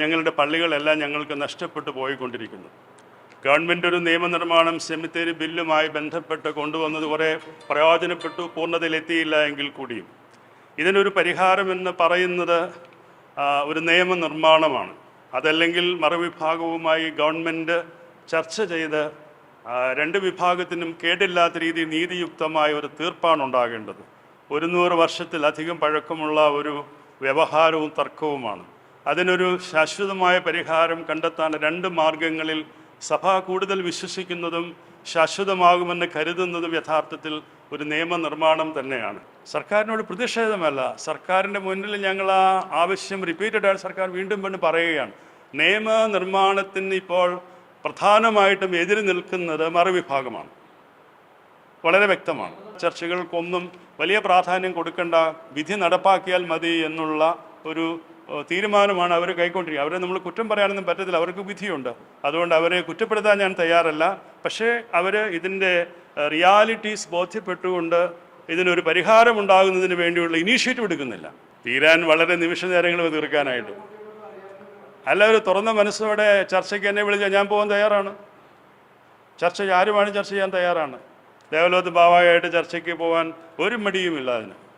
ഞങ്ങളുടെ പള്ളികളെല്ലാം ഞങ്ങൾക്ക് നഷ്ടപ്പെട്ടു പോയിക്കൊണ്ടിരിക്കുന്നു. ഗവൺമെന്റ് ഒരു നിയമനിർമ്മാണം സെമിത്തേരി ബില്ലുമായി ബന്ധപ്പെട്ട് കൊണ്ടുവന്നത് കുറേ പ്രയോജനപ്പെട്ടു പൂർണതയിലെത്തിയില്ല എങ്കിൽ കൂടിയും. ഇതിനൊരു പരിഹാരമെന്ന് പറയുന്നത് ഒരു നിയമനിർമ്മാണമാണ്. അതല്ലെങ്കിൽ മറുവിഭാഗവുമായി ഗവൺമെന്റ് ചർച്ച ചെയ്ത് രണ്ട് വിഭാഗത്തിനും കേടില്ലാത്ത രീതിയിൽ നീതിയുക്തമായ ഒരു തീർപ്പാണ് ഉണ്ടാകേണ്ടത്. ഒരു നൂറ് വർഷത്തിലധികം പഴക്കമുള്ള ഒരു വ്യവഹാരവും തർക്കവുമാണ്. അതിനൊരു ശാശ്വതമായ പരിഹാരം കണ്ടെത്താൻ രണ്ട് മാർഗങ്ങളിൽ സഭ കൂടുതൽ വിശ്വസിക്കുന്നതും ശാശ്വതമാകുമെന്ന് കരുതുന്നതും യഥാർത്ഥത്തിൽ ഒരു നിയമനിർമ്മാണം തന്നെയാണ്. സർക്കാരിനോട് പ്രതിഷേധമല്ല. സർക്കാരിന്റെ മുന്നിൽ ഞങ്ങൾ ആ ആവശ്യം റിപ്പീറ്റഡ് സർക്കാർ വീണ്ടും വീണ്ടും പറയുകയാണ്. നിയമനിർമ്മാണത്തിന് ഇപ്പോൾ പ്രധാനമായിട്ടും എതിര് നിൽക്കുന്നത് മറുവിഭാഗമാണ്. വളരെ വ്യക്തമാണ്. ചർച്ചകൾക്കൊന്നും വലിയ പ്രാധാന്യം കൊടുക്കേണ്ട വിധി നടപ്പാക്കിയാൽ മതി എന്നുള്ള ഒരു തീരുമാനമാണ് അവർ കൈക്കൊണ്ടിരിക്കുക അവരെ നമ്മൾ കുറ്റം പറയാനൊന്നും പറ്റത്തില്ല. അവർക്ക് വിധിയുണ്ട്. അതുകൊണ്ട് അവരെ കുറ്റപ്പെടുത്താൻ ഞാൻ തയ്യാറല്ല. പക്ഷേ അവർ ഇതിന്റെ റിയാലിറ്റീസ് ബോധ്യപ്പെട്ടുകൊണ്ട് ഇതിനൊരു പരിഹാരം ഉണ്ടാകുന്നതിന് വേണ്ടിയുള്ള ഇനീഷ്യേറ്റീവ് എടുക്കുന്നില്ല. തീരാൻ വളരെ നിമിഷ നേരങ്ങൾ തീർക്കാനായിട്ട്. അല്ല ഒരു തുറന്ന മനസ്സോടെ ചർച്ചയ്ക്ക് എന്നെ വിളിച്ചാൽ ഞാൻ പോകാൻ തയ്യാറാണ്. ചർച്ച ആരുമാണ് ചർച്ച ചെയ്യാൻ തയ്യാറാണ്. ദേവലോകത്ത് ബാവായിട്ട് ചർച്ചയ്ക്ക് പോകാൻ ഒരു മടിയുമില്ല അതിന്.